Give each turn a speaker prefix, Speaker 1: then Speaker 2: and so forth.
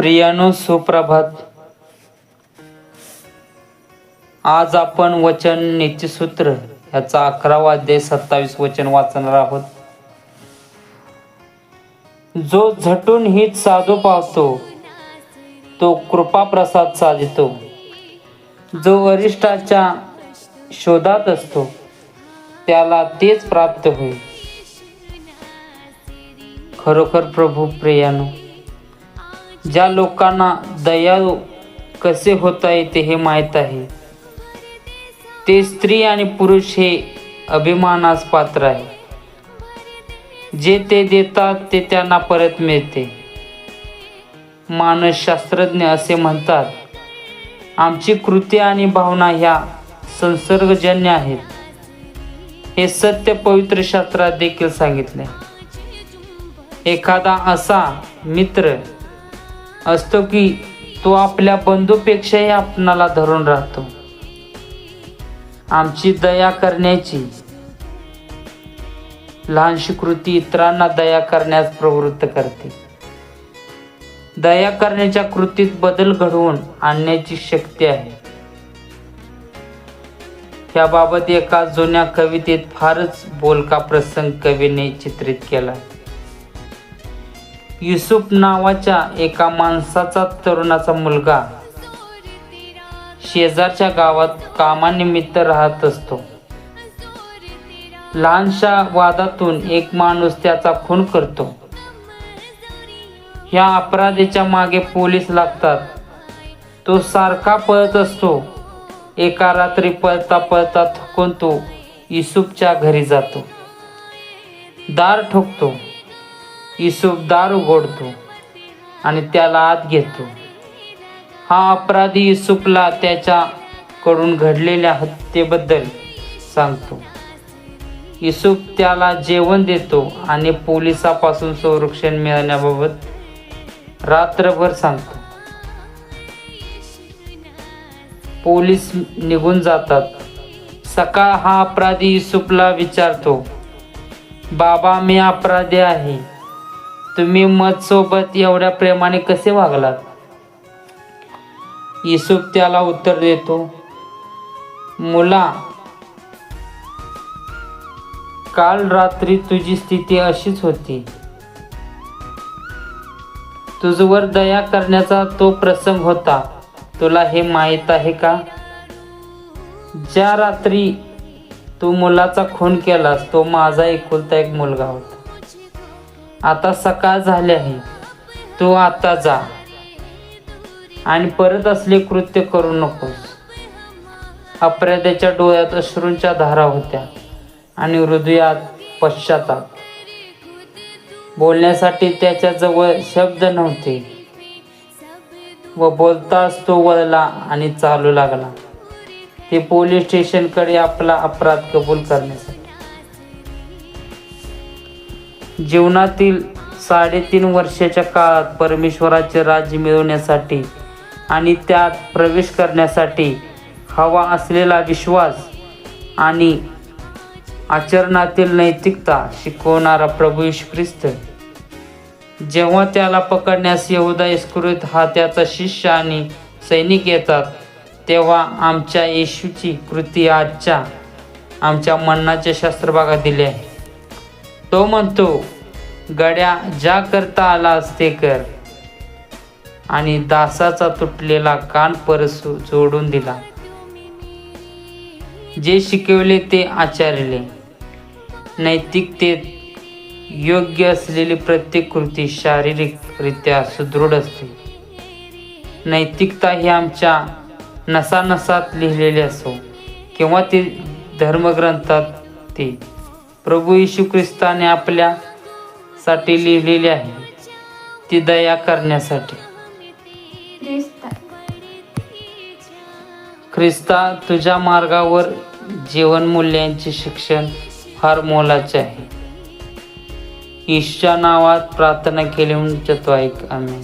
Speaker 1: प्रियानो सुप्रभात. आज आपण वचन नीतीसूत्र ह्याचा अकरावा अध्याय सत्तावीस वचन वाचणार आहोत. जो झटून हित साधू पावतो तो कृपा प्रसाद साधितो. जो वरिष्ठाच्या शोधात असतो त्याला तेच प्राप्त होईल. खरोखर प्रभू प्रियानो ज्या लोकांना दयाळू कसे होता येते हे माहीत आहे. ते स्त्री आणि पुरुष हे अभिमानास पात्र आहे. जे ते देतात ते त्यांना परत मिळते. मानसशास्त्रज्ञ असे म्हणतात आमची कृती आणि भावना ह्या संसर्गजन्य आहेत. हे सत्य पवित्र शास्त्रात देखील सांगितले. एखादा असा मित्र असतो की तो आपल्या बंधूपेक्षाही आपणाला धरून राहतो. आमची दया करण्याची लहानशी कृती इतरांना दया करण्यास प्रवृत्त करते. दया करण्याच्या कृतीत बदल घडवून आणण्याची शक्ती आहे. याबाबत एका जुन्या कवितेत फारच बोलका प्रसंग कवीने चित्रित केला. युसुफ नावाच्या एका माणसाचा तरुणाचा मुलगा शेजारच्या गावात कामानिमित्त राहत असतो. लहानशा वादातून एक माणूस त्याचा खून करतो. या अपराधीच्या मागे पोलीस लागतात. तो सारखा पळत असतो. एका रात्री पळता पळता थकून तो युसुफच्या घरी जातो. दार ठोकतो. युसुफ दार उघडतो आणि त्याला आत घेतो. हा अपराधी युसुफला त्याच्याकडून घडलेल्या हत्येबद्दल सांगतो. युसुफ त्याला जेवण देतो आणि पोलिसापासून संरक्षण मिळवण्याबाबत रात्रभर सांगतो. पोलीस निघून जातात. सकाळ हा अपराधी युसुफला विचारतो बाबा मी अपराधी आहे. तुम्ही मत सोबत एवढ्या प्रेमाने कसे वागलात? युसुफ त्याला उत्तर देतो मुला काल रात्री तुझी स्थिती अशीच होती. तुझवर दया करण्याचा तो प्रसंग होता. तुला हे माहीत आहे का? ज्या रात्री तू मुलाचा खून केलास तो माझा एकुलता एक मुलगा होता. आता सकाळ झाली आहे. तू आता जा. आणि परत असले कृत्य करू नकोस. अपराध्याच्या डोळ्यात अश्रूंच्या धारा होत्या आणि हृदयात पश्चाताप. बोलण्यासाठी त्याच्याजवळ शब्द नव्हते. व बोलताच तो वळला आणि चालू लागला. ते पोलीस स्टेशनकडे आपला अपराध कबूल करण्यासाठी. जीवनातील साडेतीन वर्षाच्या काळात परमेश्वराचे राज्य मिळवण्यासाठी आणि त्यात प्रवेश करण्यासाठी हवा असलेला विश्वास आणि आचरणातील नैतिकता शिकवणारा प्रभू येशू ख्रिस्त. जेव्हा त्याला पकडण्यास यहुदा इस्कृत हा त्याचा शिष्य आणि सैनिक येतात तेव्हा आमच्या येशूची कृती आजच्या आमच्या मन्नाच्या शास्त्रभागात दिली आहे. तो म्हणतो गड्या ज्या करता आलास ते कर. आणि दासाचा तुटलेला कान परसू जोडून दिला. जे शिकवले ते आचारले. नैतिकतेत योग्य असलेली प्रत्येक कृती शारीरिकरित्या सुदृढ असते. नैतिकता ही आमच्या नसानसात लिहिलेली असो किंवा ती धर्मग्रंथात ती. प्रभू येशू ख्रिस्ताने आपल्यासाठी लिहिलेली आहे. ती दया करण्यासाठी. ख्रिस्ता तुझ्या मार्गावर जीवनमूल्यांचे शिक्षण फार मोलाचे आहे. ईशच्या नावात प्रार्थना केली म्हणून तो ऐक. आम्ही